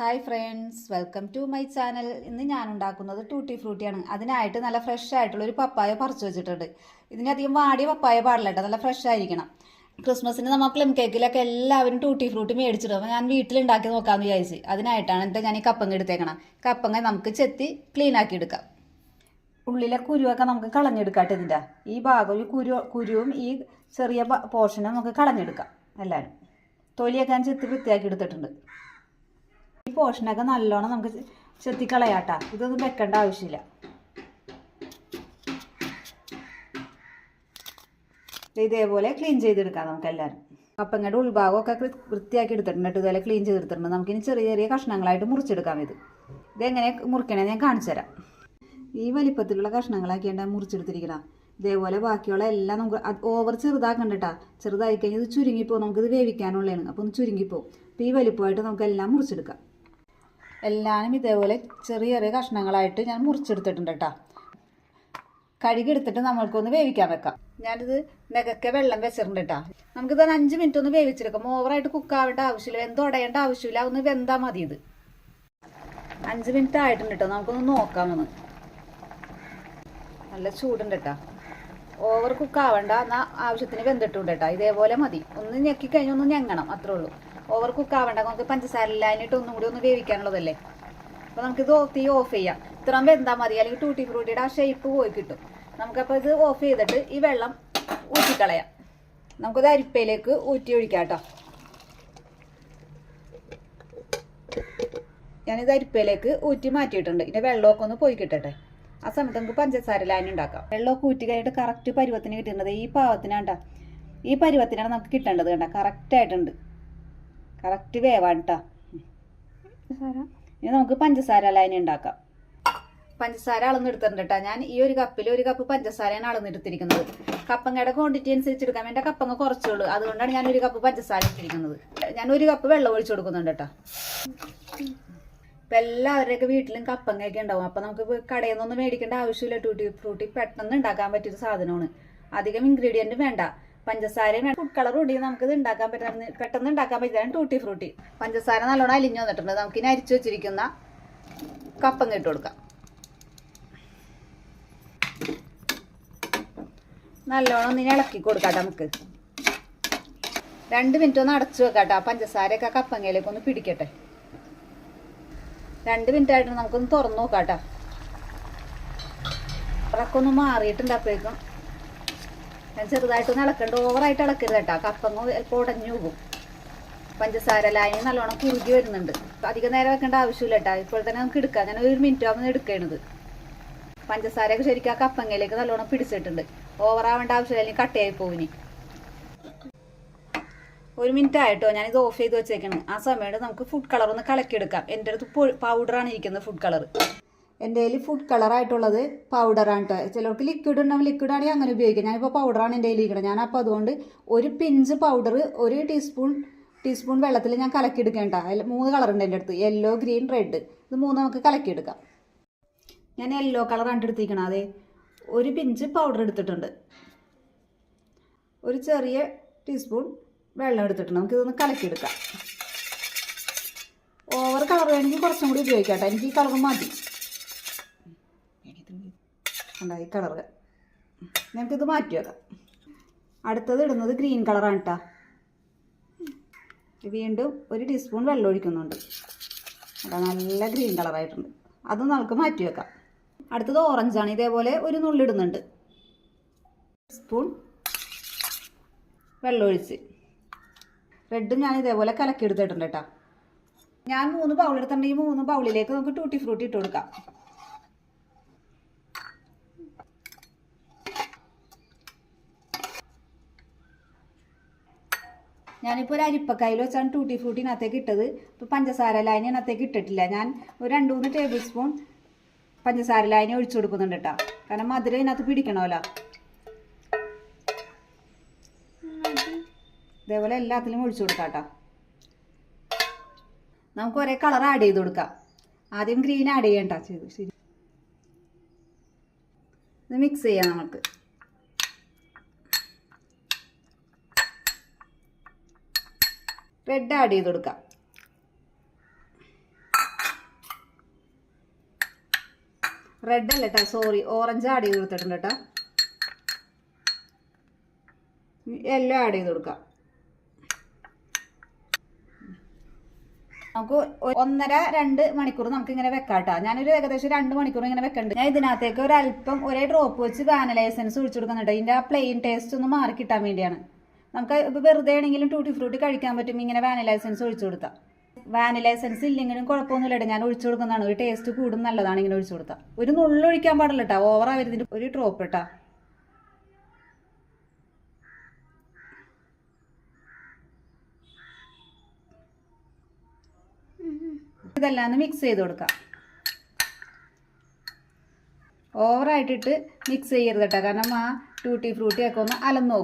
Hi friends welcome to my channel ഇന്ന് ഞാൻ ഉണ്ടാക്കുന്നത് ടൂട്ടി ഫ്രൂട്ടിയാണ് അതിനായിട്ട് നല്ല ഫ്രഷ് ആയിട്ടുള്ള ഒരു പപ്പായ പറിച്ചു വെച്ചിട്ടുണ്ട്. ഇതിനധികം വാടിയ പപ്പായ പാടില്ല കേട്ടോ. നല്ല ഫ്രഷ് ആയിരിക്കണം. ക്രിസ്മസിന് നമ്മൾ പ്ലം കേക്കിലൊക്കെ എല്ലാവരും ടൂട്ടി ഫ്രൂട്ടി മേടിച്ചിടും. അപ്പോൾ ഞാൻ വീട്ടിലുണ്ടാക്കി നോക്കാമെന്ന് വിചാരിച്ച്. അതിനായിട്ടാണ് എന്നിട്ട് ഞാൻ ഈ കപ്പങ്ങ എടുത്തേക്കണം. കപ്പങ്ങ നമുക്ക് ചെത്തി ക്ലീൻ ആക്കി എടുക്കാം. ഉള്ളിലെ കുരുവൊക്കെ നമുക്ക് കളഞ്ഞെടുക്കാട്ടെ ഇതിന്റെ ഈ ഭാഗം ഈ കുരു കുരുവും ഈ ചെറിയ പോർഷനും നമുക്ക് കളഞ്ഞെടുക്കാം എല്ലാവരും. തൊലിയൊക്കെ ഞാൻ ചെത്തി വൃത്തിയാക്കി എടുത്തിട്ടുണ്ട്. പോർഷനൊക്കെ നല്ലോണം നമുക്ക് ചെത്തിക്കളയാട്ടാ. ഇതൊന്നും വെക്കേണ്ട ആവശ്യമില്ല. ഇതേപോലെ ക്ലീൻ ചെയ്തെടുക്കാം നമുക്ക് എല്ലാവരും. കപ്പങ്ങയുടെ ഉൾഭാഗമൊക്കെ വൃത്തിയാക്കി എടുത്തിട്ടുണ്ട്. ഇതുപോലെ ക്ലീൻ ചെയ്തെടുത്തിട്ടുണ്ട്. നമുക്കിനി ചെറിയ ചെറിയ കഷ്ണങ്ങളായിട്ട് മുറിച്ചെടുക്കാം ഇത്. ഇതെങ്ങനെ മുറിക്കണേ ഞാൻ കാണിച്ചു തരാം. ഈ വലിപ്പത്തിലുള്ള കഷ്ണങ്ങളാക്കിയാണ് മുറിച്ചെടുത്തിരിക്കണം? ഇതേപോലെ ബാക്കിയുള്ള എല്ലാം നമുക്ക് ഓവർ ചെറുതാക്കണ്ട കേട്ടോ ചെറുതായി കഴിഞ്ഞാൽ ഇത് ചുരുങ്ങിപ്പോകും നമുക്കിത് വേവിക്കാനുള്ളതാണ്. അപ്പോൾ ഒന്ന് ചുരുങ്ങിപ്പോകും അപ്പോൾ ഈ വലിപ്പമായിട്ട് നമുക്കെല്ലാം മുറിച്ചെടുക്കാം. എല്ലാം ഇതേപോലെ ചെറിയ ചെറിയ കഷ്ണങ്ങളായിട്ട് ഞാൻ മുറിച്ചെടുത്തിട്ടുണ്ട് കേട്ടോ കഴുകിയെടുത്തിട്ട് നമ്മൾക്കൊന്ന് വേവിക്കാൻ വെക്കാം. ഞാനിത് നെകക്കെ വെള്ളം വെച്ചിട്ടുണ്ട് കേട്ടോ നമുക്കിത് അഞ്ച് മിനിറ്റ് ഒന്ന് വേവിച്ചെടുക്കാം. ഓവറായിട്ട് കുക്ക് ആവേണ്ട ആവശ്യമില്ല. വെന്ത് ഉടയേണ്ട ആവശ്യമില്ല. ഒന്ന് വെന്താൽ മതി ഇത്. അഞ്ച് മിനിറ്റ് ആയിട്ടുണ്ട് കേട്ടോ നമുക്കൊന്ന് നോക്കാമെന്ന്. നല്ല ചൂടുണ്ട് കേട്ടോ ഓവർ കുക്ക് ആവണ്ട. എന്നാൽ ആവശ്യത്തിന് വെന്തിട്ടുണ്ട് കേട്ടോ ഇതേപോലെ മതി. ഒന്ന് ഞെക്കി കഴിഞ്ഞ് ഒന്ന് ഞെങ്ങണം. അത്രേ ഉള്ളൂ. ഓവർ കുക്ക് ആവണ്ട. നമുക്ക് പഞ്ചസാര ഇല്ലാഞ്ഞിട്ട് ഒന്നും കൂടി ഒന്ന് വേവിക്കാനുള്ളതല്ലേ? അപ്പോൾ നമുക്കിത് ഇത് തീ ഓഫ് ചെയ്യാം. ഇത്രയും വെന്താ മതി. അല്ലെങ്കിൽ ടൂട്ടി ഫ്രൂട്ടിയുടെ ആ ഷേപ്പ് പോയി കിട്ടും. നമുക്കപ്പോൾ ഇത് ഓഫ് ചെയ്തിട്ട് ഈ വെള്ളം ഊറ്റിക്കളയാം. നമുക്കത് അരിപ്പയിലേക്ക് ഊറ്റി ഒഴിക്കാം കേട്ടോ. ഞാനിത് അരിപ്പയിലേക്ക് ഊറ്റി മാറ്റിയിട്ടുണ്ട്. ഇതിന്റെ വെള്ളമൊക്കെ ഒന്ന് പോയി കിട്ടട്ടെ. ആ സമയത്ത് നമുക്ക് പഞ്ചസാര ലായനി ഉണ്ടാക്കാം. വെള്ളമൊക്കെ ഊറ്റി കഴിഞ്ഞിട്ട് കറക്റ്റ് പരുവത്തിന് കിട്ടുന്നത് ഈ പാവത്തിനാണ്ട ഈ പരുവത്തിനാണ് നമുക്ക് കിട്ടേണ്ടത് കണ്ട കറക്റ്റ് ആയിട്ടുണ്ട്. കറക്റ്റ് വേവാണ് കേട്ടോ ഇനി നമുക്ക് പഞ്ചസാര ലായനി ഉണ്ടാക്കാം. പഞ്ചസാര അളന്നെടുത്തിട്ടുണ്ട് കേട്ടോ ഞാൻ ഈ ഒരു കപ്പിൽ ഒരു കപ്പ് പഞ്ചസാരയാണ് അളന്നെടുത്തിരിക്കുന്നത് കപ്പങ്ങയുടെ ക്വാണ്ടിറ്റി അനുസരിച്ച് എടുക്കാം. എന്റെ കപ്പങ്ങ കുറച്ചുള്ളൂ അതുകൊണ്ടാണ് ഞാൻ ഒരു കപ്പ് പഞ്ചസാര ഇട്ടിരിക്കുന്നത് ഞാൻ ഒരു കപ്പ് വെള്ളം ഒഴിച്ചു കൊടുക്കുന്നുണ്ട് കേട്ടോ ഇപ്പം എല്ലാവരുടെയൊക്കെ വീട്ടിലും കപ്പങ്ങയൊക്കെ ഉണ്ടാവും. അപ്പം നമുക്ക് കടയിൽ നിന്നൊന്നും മേടിക്കേണ്ട ആവശ്യമില്ല. ടൂട്ടി ഫ്രൂട്ടി പെട്ടെന്ന് ഉണ്ടാക്കാൻ പറ്റിയൊരു സാധനമാണ്. അധികം ഇൻഗ്രീഡിയന്റ് വേണ്ട. പഞ്ചസാരയും ഫുഡ് കളർ ഉണ്ടെങ്കിൽ നമുക്ക് ഇത് ഉണ്ടാക്കാൻ പറ്റുന്ന പെട്ടെന്ന് ഉണ്ടാക്കാൻ പറ്റുന്ന ടൂട്ടി ഫ്രൂട്ടി പഞ്ചസാര നല്ലോണം അലിഞ്ഞു വന്നിട്ടുണ്ട്. നമുക്കിനി അരിച്ചു വെച്ചിരിക്കുന്ന കപ്പങ്ങ ഇട്ട് കൊടുക്കാം. നല്ലോണം ഇനി ഇളക്കി കൊടുക്കാം നമുക്ക്. രണ്ട് മിനിറ്റ് ഒന്ന് അടച്ചു വെക്കാട്ടോ പഞ്ചസാരയൊക്കെ കപ്പങ്ങയിലേക്ക് ഒന്ന് പിടിക്കട്ടെ. രണ്ട് മിനിറ്റ് ആയിട്ട് നമുക്കൊന്ന് തുറന്നു നോക്കാട്ടോ കേട്ടോ ഉറക്കം ഒന്ന് മാറിയിട്ടുണ്ട് അപ്പോഴേക്കും ഞാൻ ചെറുതായിട്ടൊന്ന് ഇളക്കണ്ട ഓവറായിട്ട് ഇളക്കരുത് കേട്ടോ. കപ്പങ്ങ ചിലപ്പോൾ ഉടഞ്ഞു പോകും. പഞ്ചസാര ലായനി നല്ലോണം കുറുകി വരുന്നുണ്ട്. അധികം നേരം വെക്കേണ്ട ആവശ്യമില്ല കേട്ടോ. ഇപ്പോൾ തന്നെ നമുക്ക് എടുക്കാം. ഞാൻ ഒരു മിനിറ്റ് ആവുമ്പോൾ എടുക്കണത്. പഞ്ചസാരയൊക്കെ ശരിക്കും ആ കപ്പങ്ങയിലേക്ക് നല്ലോണം പിടിച്ചിട്ടുണ്ട്. ഓവറാവേണ്ട ആവശ്യമില്ല അല്ലെങ്കിൽ കട്ടയായി പോവിനി ഒരു മിനിറ്റ് ആയിട്ടോ ഞാനിത് ഓഫ് ചെയ്ത് വെച്ചേക്കണം. ആ സമയത്ത് നമുക്ക് ഫുഡ് കളർ ഒന്ന് കലക്കിയെടുക്കാം. എന്റെ അടുത്ത് പൗഡറാണ് ഇരിക്കുന്നത് ഫുഡ് കളർ എന്റെ കയ്യിൽ ഫുഡ് കളർ ആയിട്ടുള്ളത് പൗഡറാണ് കേട്ടോ ചിലർക്ക് ലിക്വിഡ് ഉണ്ടാവും ലിക്വിഡ് ആണെങ്കിൽ അങ്ങനെ ഉപയോഗിക്കാം. ഞാനിപ്പോൾ പൗഡറാണ് എന്റെ കയ്യിൽ ഇരിക്കുന്നത് ഞാനപ്പോൾ അതുകൊണ്ട് ഒരു പിഞ്ച് പൗഡർ ഒരു ടീസ്പൂൺ ടീസ്പൂൺ വെള്ളത്തിൽ ഞാൻ കലക്കിയെടുക്കേണ്ട അതിൽ മൂന്ന് കളർ ഉണ്ട് എന്റെ അടുത്ത്. യെല്ലോ ഗ്രീൻ റെഡ് ഇത് മൂന്ന് നമുക്ക് കലക്കിയെടുക്കാം. ഞാൻ യെല്ലോ കളറാണ് എടുത്തിരിക്കണം അതെ ഒരു പിഞ്ച് പൗഡർ എടുത്തിട്ടുണ്ട്. ഒരു ചെറിയ ടീസ്പൂൺ വെള്ളം എടുത്തിട്ടുണ്ട്. നമുക്ക് ഇതൊന്ന് കലക്കിയെടുക്കാം. ഓവർ കളർ വേണമെങ്കിൽ കുറച്ചും കൂടി ഉപയോഗിക്കാം കേട്ടോ എനിക്ക് ഈ കളർ മതി. കണ്ടോ കളറ് നമുക്കിത് മാറ്റി വെക്കാം. അടുത്തത് ഇടുന്നത് ഗ്രീൻ കളറാണ് കേട്ടോ വീണ്ടും ഒരു ടീസ്പൂൺ വെള്ളം ഒഴിക്കുന്നുണ്ട്. അതാ നല്ല ഗ്രീൻ കളറായിട്ടുണ്ട് അതും നമുക്ക് മാറ്റി വെക്കാം. അടുത്തത് ഓറഞ്ചാണ് ഇതേപോലെ ഒരു നുള്ളിടുന്നുണ്ട് സ്പൂൺ വെള്ളം ഒഴിച്ച്. റെഡും ഞാൻ ഇതേപോലെ കലക്കി എടുത്തിട്ടുണ്ട് കേട്ടോ ഞാൻ മൂന്ന് ബൗൾ എടുത്തിട്ടുണ്ടെങ്കിൽ മൂന്ന് ബൗളിലേക്ക് നമുക്ക് ടൂട്ടി ഫ്രൂട്ടി ഇട്ട് കൊടുക്കാം. ഞാനിപ്പോൾ ഒരു അരിപ്പക്കായിൽ വെച്ചാണ് ടൂട്ടി ഫ്രൂട്ടിനകത്തേക്ക് ഇട്ടത്. ഇപ്പോൾ പഞ്ചസാര ലായനി അതിനകത്തേക്ക് ഇട്ടിട്ടില്ല. ഞാൻ ഒരു രണ്ട് മൂന്ന് ടേബിൾ സ്പൂൺ പഞ്ചസാര ലായനി ഒഴിച്ചു കൊടുക്കുന്നുണ്ട് കേട്ടോ കാരണം മധുരം ഇതിനകത്ത് പിടിക്കണമല്ലോ. ഇതേപോലെ എല്ലാത്തിലും ഒഴിച്ചു കൊടുക്കാം കേട്ടോ നമുക്ക് ഒരേ കളർ ആഡ് ചെയ്ത് കൊടുക്കാം. ആദ്യം ഗ്രീൻ ആഡ് ചെയ്യണ്ട ചെയ്തു ശരി ഇത് മിക്സ് ചെയ്യാം നമുക്ക്. ബ്രെഡ് ആഡ് ചെയ്ത് കൊടുക്കാം റെഡ് അല്ല കേട്ടോ സോറി ഓറഞ്ച് ആഡ് ചെയ്ത് കൊടുത്തിട്ടുണ്ട് കേട്ടോ യെല്ലോ ആഡ് ചെയ്ത് കൊടുക്കാം നമുക്ക് ഒന്നര രണ്ട് മണിക്കൂർ നമുക്ക് ഇങ്ങനെ വെക്കാട്ടോ ഞാനൊരു ഏകദേശം രണ്ട് മണിക്കൂർ ഇങ്ങനെ വെക്കണ്ട്. ഞാൻ ഇതിനകത്തേക്ക് ഒരു അല്പം ഒരേ ഡ്രോപ്പ് വെച്ച് വാനലൈസൻസ് ഒഴിച്ചു കൊടുക്കുന്നുണ്ട് ഇതിന്റെ ആ പ്ലെയിൻ ടേസ്റ്റ് ഒന്ന് മാറി കിട്ടാൻ വേണ്ടിയാണ്. നമുക്ക് ഇപ്പോൾ വെറുതെ ആണെങ്കിലും ടൂട്ടി ഫ്രൂട്ടി കഴിക്കാൻ പറ്റും. ഇങ്ങനെ വാനില എസൻസ് ഒഴിച്ചു കൊടുത്താൽ വാനില എസൻസ് ഇല്ലെങ്കിലും കുഴപ്പമൊന്നുമില്ല ഞാൻ ഒഴിച്ചു കൊടുക്കുന്നതാണ്. ഒരു ടേസ്റ്റ് കൂടും നല്ലതാണ് ഇങ്ങനെ ഒഴിച്ചു കൊടുത്താൽ ഒരു നുള്ളു ഒഴിക്കാൻ പാടില്ല കേട്ടോ ഓവർ ആവരുതിന്റെ ഒരു ഡ്രോപ്പ് കേട്ടോ ഇതെല്ലാം മിക്സ് ചെയ്ത് കൊടുക്കാം. ഓവറായിട്ടിട്ട് മിക്സ് ചെയ്യരുത് കേട്ടോ കാരണം ആ ടൂട്ടി ഫ്രൂട്ടി ഒക്കെ ഒന്ന് അലന്നു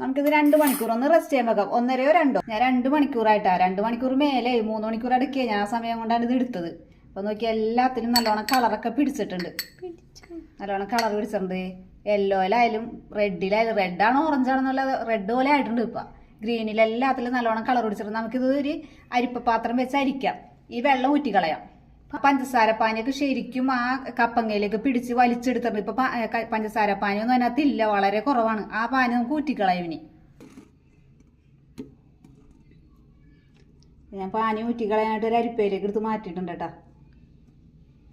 നമുക്കിത് രണ്ട് മണിക്കൂർ ഒന്ന് റെസ്റ്റ് ചെയ്യാൻ വെക്കാം. ഒന്നരയോ രണ്ടോ? ഞാൻ രണ്ട് മണിക്കൂറായിട്ടാ. രണ്ട് മണിക്കൂർ മേലെ മൂന്ന് മണിക്കൂർ അടുക്കിയ ഞാൻ സമയം കൊണ്ടാണ് ഇത് എടുത്തത്. അപ്പൊ നോക്കി എല്ലാത്തിനും നല്ലോണം കളറൊക്കെ പിടിച്ചിട്ടുണ്ട്. നല്ലോണം കളർ പിടിച്ചിട്ടുണ്ട്. യെല്ലോയിലായാലും റെഡിലായാലും റെഡാണോ ഓറഞ്ച് ആണെന്നുള്ള റെഡ് പോലെ ആയിട്ടുണ്ട് ഇപ്പൊ. ഗ്രീനിലെല്ലാത്തിലും നല്ലോണം കളർ പിടിച്ചിട്ടുണ്ട്. നമുക്കിത് ഒരു അരിപ്പ പാത്രം വെച്ച് അരിക്കാം ഈ വെള്ളം ഊറ്റിക്കളയാം. പഞ്ചസാര പാനിയൊക്കെ ശരിക്കും ആ കപ്പങ്ങയിലേക്ക് പിടിച്ച് വലിച്ചെടുത്തിട്ടുണ്ട്. ഇപ്പൊ പഞ്ചസാര പാനിയൊന്നും അതിനകത്ത് ഇല്ല വളരെ കുറവാണ്. ആ പാനി നമുക്ക് ഊറ്റിക്കളയവിനി ഞാൻ പാനി ഊറ്റിക്കളയാനായിട്ട് ഒരു അരിപ്പയിലേക്ക് എടുത്ത് മാറ്റിയിട്ടുണ്ട് കേട്ടോ.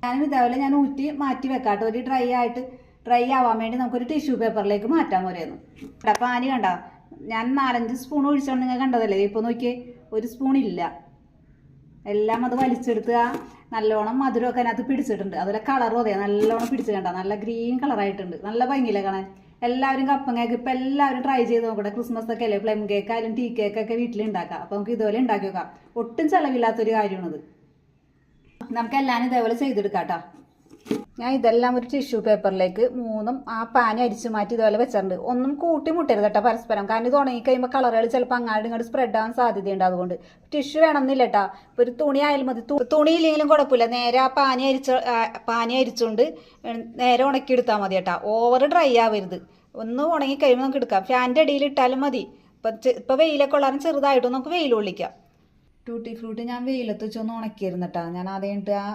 ഞാനും ഇതേപോലെ ഞാൻ ഊറ്റി മാറ്റി വെക്കാട്ടോ. ഒരു ഡ്രൈ ആയിട്ട് ഡ്രൈ ആവാൻ വേണ്ടി നമുക്കൊരു ടിഷ്യൂ പേപ്പറിലേക്ക് മാറ്റാൻ പോരായിരുന്നു ഇവിടെ പാനി കണ്ടോ? ഞാൻ നാലഞ്ച് സ്പൂൺ ഒഴിച്ചോണ്ട് നിങ്ങൾ കണ്ടതല്ലേ? ഇപ്പൊ നോക്കിയേ ഒരു സ്പൂൺ ഇല്ല. എല്ലാം അത് വലിച്ചെടുത്ത് ആ നല്ലോണം മധുരമൊക്കെ അതിനകത്ത് പിടിച്ചിട്ടുണ്ട്. അതുപോലെ കളറും അതെ നല്ലോണം പിടിച്ച് കണ്ട. നല്ല ഗ്രീൻ കളറായിട്ടുണ്ട് നല്ല ഭംഗിയില്ല കാണാൻ? എല്ലാവരും കപ്പൻ കേക്ക് ഇപ്പം എല്ലാവരും ട്രൈ ചെയ്ത് നോക്കട്ടെ. ക്രിസ്മസ് ഒക്കെ അല്ലേ? പ്ലം കേക്ക് ആയാലും ടീ കേക്ക് ഒക്കെ വീട്ടിൽ ഉണ്ടാക്കാം അപ്പം നമുക്ക് ഇതുപോലെ ഉണ്ടാക്കി നോക്കാം. ഒട്ടും ചിലവില്ലാത്തൊരു കാര്യമാണിത്. നമുക്ക് എല്ലാവരും ഇതേപോലെ ചെയ്തെടുക്കാം കേട്ടോ ഞാൻ ഇതെല്ലാം ഒരു ടിഷ്യൂ പേപ്പറിലേക്ക് മൂന്നും ആ പാനി അരിച്ചു മാറ്റി ഇതുപോലെ വെച്ചിട്ടുണ്ട്. ഒന്നും കൂട്ടിമുട്ടരുത് കേട്ടോ പരസ്പരം. കാരണം ഇത് ഉണങ്ങി കഴിയുമ്പോൾ കളറുകൾ ചിലപ്പോൾ അങ്ങാട് ഇങ്ങോട്ട് സ്പ്രെഡ് ആവാൻ സാധ്യതയുണ്ട് അതുകൊണ്ട്. ടിഷ്യൂ വേണമെന്നില്ല കേട്ടോ. ഇപ്പോൾ ഒരു തുണി ആയാലും മതി. തുണി തുണിയില്ലെങ്കിലും കുഴപ്പമില്ല. നേരെ ആ പാനി അരിച്ച പാനി അരിച്ചുകൊണ്ട് നേരെ ഉണക്കിയെടുത്താൽ മതി കേട്ടോ. ഓവർ ഡ്രൈ ആവരുത്. ഒന്ന് ഉണങ്ങി കഴിയുമ്പോൾ നമുക്ക് എടുക്കാം. ഫാനിന്റെ അടിയിൽ ഇട്ടാലും മതി. ഇപ്പം ഇപ്പോൾ ഇപ്പം വെയിലൊക്കെ ഉള്ളാലും ചെറുതായിട്ട് നമുക്ക് വെയിൽ കൊള്ളിക്കാം ടൂട്ടി ഫ്രൂട്ട് ഞാൻ വെയിലത്ത് വെച്ചൊന്ന് ഉണക്കിയിരുന്നു കേട്ടോ. ഞാൻ ആദ്യമായിട്ട് ആ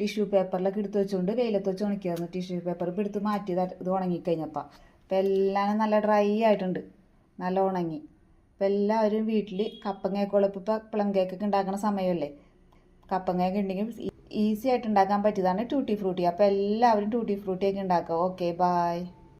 ടിഷ്യൂ പേപ്പറിലൊക്കെ എടുത്ത് വെച്ചുകൊണ്ട് വെയിലത്ത് വെച്ച് ഉണക്കിയായിരുന്നു ടിഷ്യൂ പേപ്പർ ഇപ്പം എടുത്ത് മാറ്റി ഇത് ഉണങ്ങിക്കഴിഞ്ഞപ്പോൾ അപ്പം എല്ലാം നല്ല ഡ്രൈ ആയിട്ടുണ്ട്. നല്ല ഉണങ്ങി. അപ്പം എല്ലാവരും വീട്ടിൽ കപ്പങ്ങയൊക്കെ ഇപ്പോൾ പ്ലം കേക്കൊക്കെ ഉണ്ടാക്കുന്ന സമയമല്ലേ? കപ്പങ്ങയൊക്കെ ഉണ്ടെങ്കിൽ ഈസി ആയിട്ട് ഉണ്ടാക്കാൻ പറ്റിയതാണ് ടൂട്ടി ഫ്രൂട്ടി അപ്പോൾ എല്ലാവരും ടൂട്ടി ഫ്രൂട്ടിയൊക്കെ ഉണ്ടാക്കുക. Okay bye